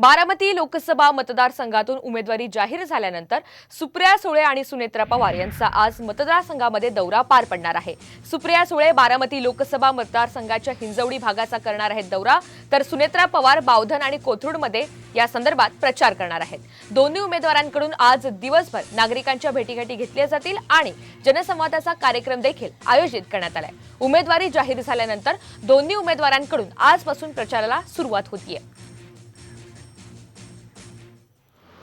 बारामती लोकसभा मतदारसंघातून उमेदवारी जाहीर झाल्यानंतर सुप्रिया सुळे आणि सुनेत्रा पवार यांचा आज मतदारसंघामध्ये दौरा पार पडणार आहे. सुप्रिया सुळे बारामती लोकसभा मतदारसंघाच्या हिंजवडी भागाचा करणार आहेत दौरा. तर सुनेत्रा पवार बावधन आणि कोथरूडमध्ये या संदर्भात प्रचार करणार आहेत. दोन्ही उमेदवारांकडून आज दिवसभर नागरिकांच्या भेटीगाठी घेतल्या जातील आणि जनसंवादाचा कार्यक्रम देखील आयोजित करण्यात आलाय. उमेदवारी जाहीर झाल्यानंतर दोन्ही उमेदवारांकडून आजपासून प्रचाराला सुरुवात होतीये.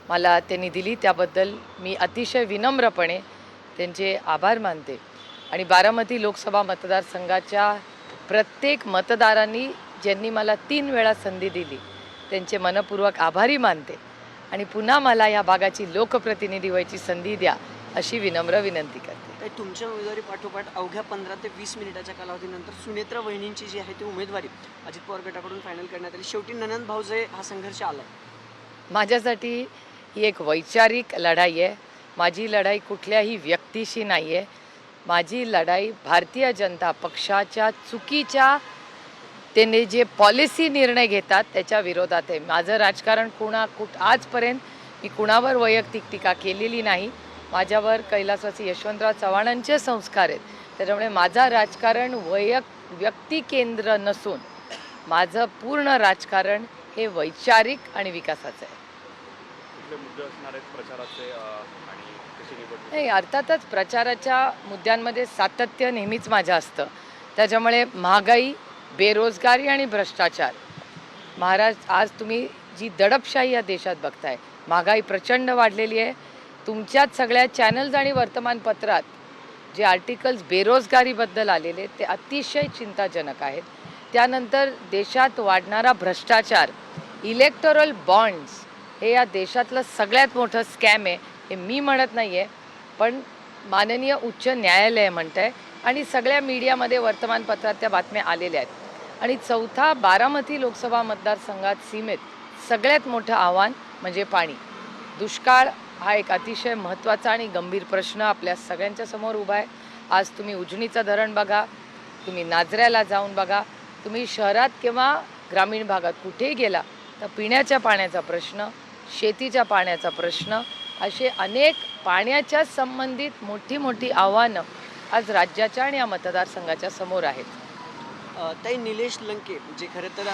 मला त्यांनी दिली. त्याबद्दल मी अतिशय विनम्रपणे त्यांचे आभार मानते. आणि बारामती लोकसभा मतदारसंघाच्या प्रत्येक मतदारांनी ज्यांनी मला तीन वेळा संधी दिली त्यांचे मनपूर्वक आभारी मानते. आणि पुन्हा मला या भागाची लोकप्रतिनिधी व्हायची संधी द्या अशी विनम्र विनंती करते. तुमच्या उमेदवारी पाठोपाठ अवघ्या पंधरा ते वीस मिनिटाच्या कालावधीनंतर सुनेत्रा वहिनींची जी आहे ती उमेदवारी अजित पवार गटाकडून फायनल करण्यात आली. शेवटी ननंद भाऊजे हा संघर्ष आला माझ्यासाठी ही एक वैचारिक लढाई आहे. माझी लढाई कुठल्याही व्यक्तीशी नाही आहे माझी लढाई भारतीय जनता पक्षाच्या चुकीच्या त्याने जे पॉलिसी निर्णय घेतात त्याच्या विरोधात आहे. माझं राजकारण कुणा कुठ आजपर्यंत मी कुणावर वैयक्तिक टीका केलेली नाही. माझ्यावर कैलासवासी यशवंतराव चव्हाणांचे संस्कार आहेत. त्याच्यामुळे माझं राजकारण वैयक व्यक्तिकेंद्र नसून माझं पूर्ण राजकारण हे वैचारिक आणि विकासाचं आहे. कुठले मुद्दे असणार आहेत प्रचाराचे आणि कशी निवडणूक नाही अर्थातच प्रचाराच्या मुद्द्यांमध्ये सातत्य नेहमीच माझं असतं. त्याच्यामुळे महागाई बेरोजगारी आणि भ्रष्टाचार. महाराज आज तुम्ही जी दडपशाही या देशात बघताय महागाई प्रचंड वाढलेली आहे. तुमच्याच सगळ्या चॅनल्स आणि वर्तमानपत्रात जे आर्टिकल्स बेरोजगारीबद्दल आलेले आहेत, ते अतिशय चिंताजनक आहेत. त्यानंतर देशात वाढणारा भ्रष्टाचार इलेक्टोरल बॉन्ड्स हे या देशातलं सगळ्यात मोठं स्कॅम आहे हे मी म्हणत नाही आहे पण माननीय उच्च न्यायालय म्हणत आहे आणि सगळ्या मीडियामध्ये वर्तमानपत्रात त्या बातम्या आलेल्या आहेत. आणि चौथा बारामती लोकसभा मतदारसंघात सीमेत सगळ्यात मोठं आव्हान म्हणजे पाणी. दुष्काळ हा एक अतिशय महत्त्वाचा आणि गंभीर प्रश्न आपल्या सगळ्यांच्या समोर उभा आहे. आज तुम्ही उजनीचं धरण बघा तुम्ही नाजऱ्याला जाऊन बघा तुम्ही शहरात किंवा ग्रामीण भागात कुठेही गेला तर पिण्याच्या पाण्याचा प्रश्न शेतीच्या पाण्याचा प्रश्न. असे अनेक पाण्याच्या संबंधित मोठी मोठी आव्हानं आज राज्याच्या आणि या मतदारसंघाच्या समोर आहेत. ताई निलेश लंके जे खरं तर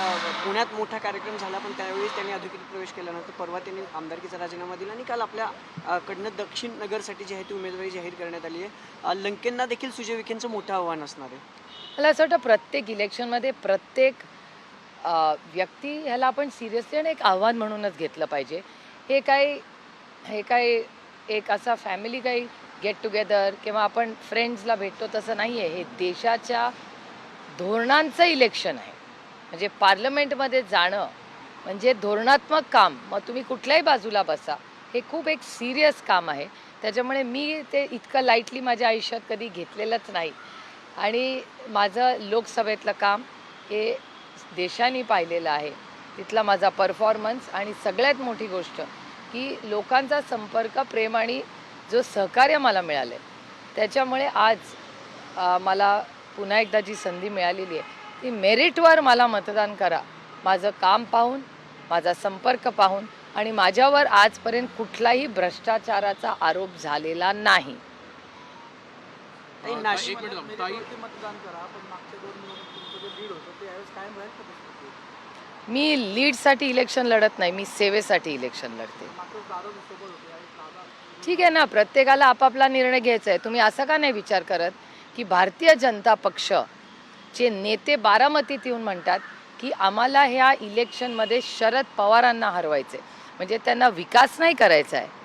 पुण्यात मोठा कार्यक्रम झाला पण त्यावेळेस त्यांनी अधिकृत प्रवेश केला नव्हता. परवा त्यांनी आमदारकीचा राजीनामा दिला आणि काल आपल्या अ, कडनं दक्षिण नगरसाठी जी आहे ती उमेदवारी जाहीर करण्यात आली आहे. लंकेंना देखील सुजय विखेंचं मोठं आव्हान असणार आहे. मला असं वाटतं प्रत्येक इलेक्शनमध्ये प्रत्येक व्यक्ती ह्याला आपण सिरियसली आणि एक आव्हान म्हणूनच घेतलं पाहिजे. हे काय हे काय एक असा फॅमिली काही गेट टुगेदर किंवा आपण फ्रेंड्सला भेटतो तसं नाही आहे हे देशाच्या धोरणांचं इलेक्शन आहे. म्हणजे पार्लमेंटमध्ये जाणं म्हणजे धोरणात्मक काम मग तुम्ही कुठल्याही बाजूला बसा हे खूप एक सिरियस काम आहे. त्याच्यामुळे मी ते इतकं लाईटली माझ्या आयुष्यात कधी घेतलेलंच नाही. आणि माझं लोकसभेतलं काम हे देशाने पाहिलेलं आहे. तिथला माझा परफॉर्मन्स आणि सगळ्यात मोठी गोष्ट की लोकांचा संपर्क प्रेम आणि जो सहकार्य मला मिळालं आहे त्याच्यामुळे आज मला पुन्हा एकदा जी संधी मिळालेली आहे ती मेरिटवर मला मतदान करा. माझं काम पाहून माझा संपर्क पाहून आणि माझ्यावर आजपर्यंत कुठलाही भ्रष्टाचाराचा आरोप झालेला नाही. ताई नाशिक मी लीडसाठी इलेक्शन लढत नाही मी सेवेसाठी इलेक्शन लढते. ठीक आहे ना प्रत्येकाला आपापला निर्णय घ्यायचा आहे. तुम्ही असा का नाही विचार करत की भारतीय जनता पक्ष चे नेते बारामतीत येऊन म्हणतात की आम्हाला ह्या इलेक्शनमध्ये शरद पवारांना हरवायचे म्हणजे त्यांना विकास नाही करायचा आहे